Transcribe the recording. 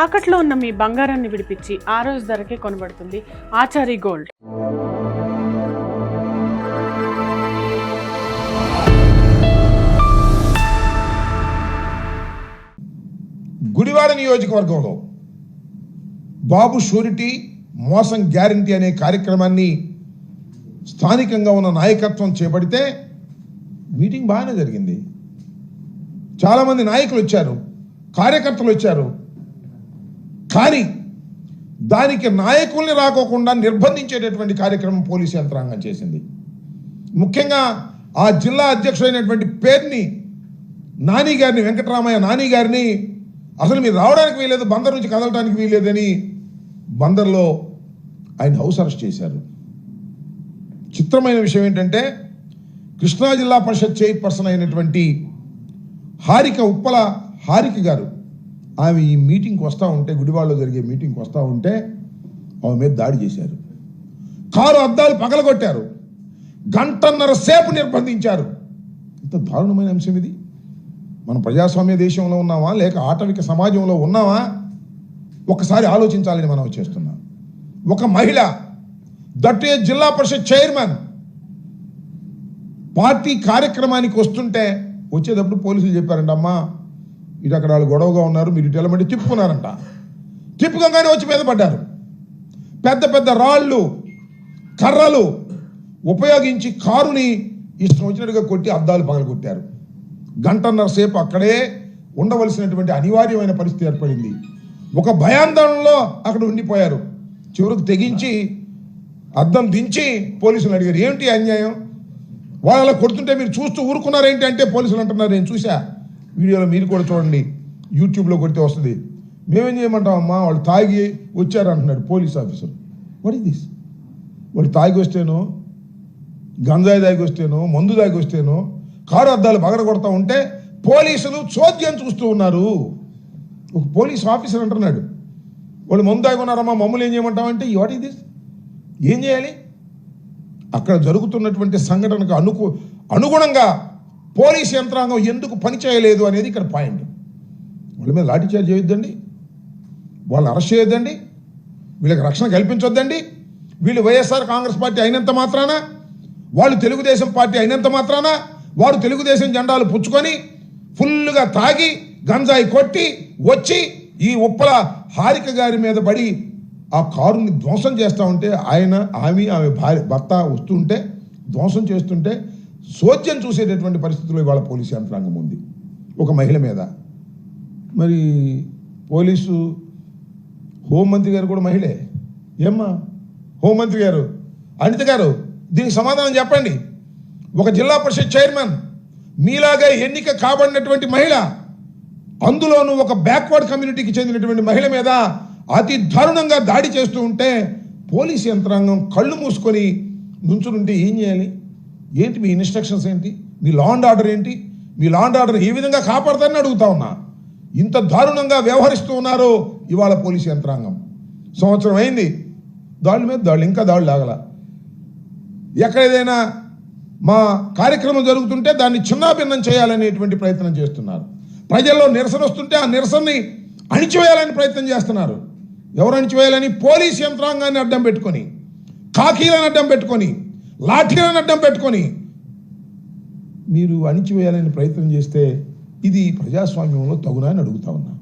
తాకట్లో ఉన్న మీ బంగారాన్ని విడిపించి ఆ రోజు ధరకే కొనబడుతుంది ఆచారి గోల్డ్. గుడివాడ నియోజకవర్గంలో బాబు షూరిటీ మోసం గ్యారంటీ అనే కార్యక్రమాన్ని స్థానికంగా ఉన్న నాయకత్వం చేపడితే మీటింగ్ బాగానే జరిగింది. చాలామంది నాయకులు వచ్చారు కార్యకర్తలు వచ్చారు. కానీ దానికి నాయకుల్ని రాకోకుండా నిర్బంధించేటటువంటి కార్యక్రమం పోలీసు యంత్రాంగం చేసింది. ముఖ్యంగా ఆ జిల్లా అధ్యక్షుడైనటువంటి పేరుని నాని గారిని వెంకటరామయ్య నాని గారిని అసలు మీరు రావడానికి వీలేదు బందర్ నుంచి కదలడానికి వీలేదని బందర్లో ఆయన హౌస్ అరెస్ట్ చేశారు. చిత్రమైన విషయం ఏంటంటే కృష్ణా జిల్లా పరిషత్ చైర్పర్సన్ అయినటువంటి హారిక ఉప్పల హారిక గారు ఆమె ఈ మీటింగ్కి వస్తూ ఉంటే గుడివాడలో జరిగే మీటింగ్కి వస్తూ ఉంటే ఆమె మీద దాడి చేశారు. కారు అద్దాలు పగలగొట్టారు. గంటన్నర సేపు నిర్బంధించారు. ఇంత దారుణమైన అంశం ఇది. మన ప్రజాస్వామ్య దేశంలో ఉన్నామా లేక ఆటవిక సమాజంలో ఉన్నామా? ఒకసారి ఆలోచించాలని మనం చేస్తున్నాం. ఒక మహిళ దట్టే జిల్లా పరిషత్ చైర్మన్ పార్టీ కార్యక్రమానికి వస్తుంటే వచ్చేటప్పుడు పోలీసులు చెప్పారంట అమ్మా ఇటు అక్కడ వాళ్ళు గొడవగా ఉన్నారు మీరు ఇటు వెళ్ళమంటే తిప్పుకున్నారంట. తిప్పుకోగానే వచ్చి మీద పడ్డారు. పెద్ద పెద్ద రాళ్ళు కర్రలు ఉపయోగించి కారుని ఇష్టం వచ్చినట్టుగా కొట్టి అద్దాలు పగలగొట్టారు. గంటన్నర సేపు అక్కడే ఉండవలసినటువంటి అనివార్యమైన పరిస్థితి ఏర్పడింది. ఒక భయాందోళనలో అక్కడ ఉండిపోయారు. చివరికి తెగించి అద్దం దించి పోలీసులు అడిగారు ఏమిటి అన్యాయం? వాళ్ళు అలా కొడుతుంటే మీరు చూస్తూ ఊరుకున్నారేంటి? అంటే పోలీసులు అంటున్నారు నేను చూసా వీడియోలో మీరు కూడా చూడండి. యూట్యూబ్లో కొడితే వస్తుంది. మేమేం చేయమంటామమ్మా వాళ్ళు తాగి వచ్చారంటున్నాడు police officer. What is this వాళ్ళు తాగి వస్తేనో గంజాయి దాగి వస్తేనో మందు దాగి వస్తేనో కారు అద్దాలు పగడ కొడతా ఉంటే పోలీసులు చోద్యం చూస్తూ ఉన్నారు. ఒక పోలీస్ ఆఫీసర్ అంటున్నాడు. వాళ్ళు మందు దాగి ఉన్నారమ్మా మమ్మల్ని ఏం చేయమంటామంటే వాట్ ఇస్ దిస్ ఏం చేయాలి? అక్కడ జరుగుతున్నటువంటి సంఘటనకు అనుకు అనుగుణంగా పోలీస్ యంత్రాంగం ఎందుకు పనిచేయలేదు అనేది ఇక్కడ పాయింట్. వాళ్ళ మీద లాఠీచార్జ్ చేయొద్దండి. వాళ్ళని అరెస్ట్ చేయొద్దండి. వీళ్ళకి రక్షణ కల్పించొద్దండి. వీళ్ళు వైఎస్ఆర్ కాంగ్రెస్ పార్టీ అయినంత మాత్రాన వాళ్ళు తెలుగుదేశం పార్టీ అయినంత మాత్రాన వారు తెలుగుదేశం జెండాలు పుచ్చుకొని ఫుల్గా తాగి గంజాయి కొట్టి వచ్చి ఈ ఉప్పల హారిక గారి మీద పడి ఆ కారుని ధ్వంసం చేస్తూ ఉంటే ఆయన ఆమె ఆమె భార్య భర్త వస్తుంటే ధ్వంసం చేస్తుంటే సోద్యం చూసేటటువంటి పరిస్థితుల్లో ఇవాళ పోలీసు యంత్రాంగం ఉంది. ఒక మహిళ మీద. మరి పోలీసు హోంమంత్రి గారు కూడా మహిళే. ఏమ్మా? హోంమంత్రి గారు అనిత గారు దీనికి సమాధానం చెప్పండి. ఒక జిల్లా పరిషత్ చైర్మన్ మీలాగా ఎన్నిక కాబడినటువంటి మహిళ అందులోనూ ఒక బ్యాక్వర్డ్ కమ్యూనిటీకి చెందినటువంటి మహిళ మీద అతి దారుణంగా దాడి చేస్తూ ఉంటే పోలీస్ యంత్రాంగం కళ్ళు మూసుకొని నుంచునుంటే ఏం చేయాలి? ఏంటి మీ ఇన్స్ట్రక్షన్స్ ఏంటి? మీ లా అండ్ ఆర్డర్ ఏంటి? మీ లా అండ్ ఆర్డర్ ఏ విధంగా కాపాడతారని అడుగుతా ఉన్నా. ఇంత దారుణంగా వ్యవహరిస్తూ ఉన్నారు ఇవాళ పోలీస్ యంత్రాంగం. సంవత్సరం అయింది. దాడుల మీద దాడులు ఇంకా దాడులు ఆగల. ఎక్కడ ఏదైనా మా కార్యక్రమం జరుగుతుంటే దాన్ని చిన్నాభిన్నం చేయాలనేటువంటి ప్రయత్నం చేస్తున్నారు. ప్రజల్లో నిరసన వస్తుంటే ఆ నిరసనని అణిచివేయాలని ప్రయత్నం చేస్తున్నారు. ఎవరు అణిచివేయాలని? పోలీస్ యంత్రాంగాన్ని అడ్డం పెట్టుకొని కాకీలను అడ్డం పెట్టుకొని లాఠీలను అడ్డం పెట్టుకొని మీరు అణిచివేయాలని ప్రయత్నం చేస్తే ఇది ప్రజాస్వామ్యంలో తగునా అని అడుగుతా ఉన్నా.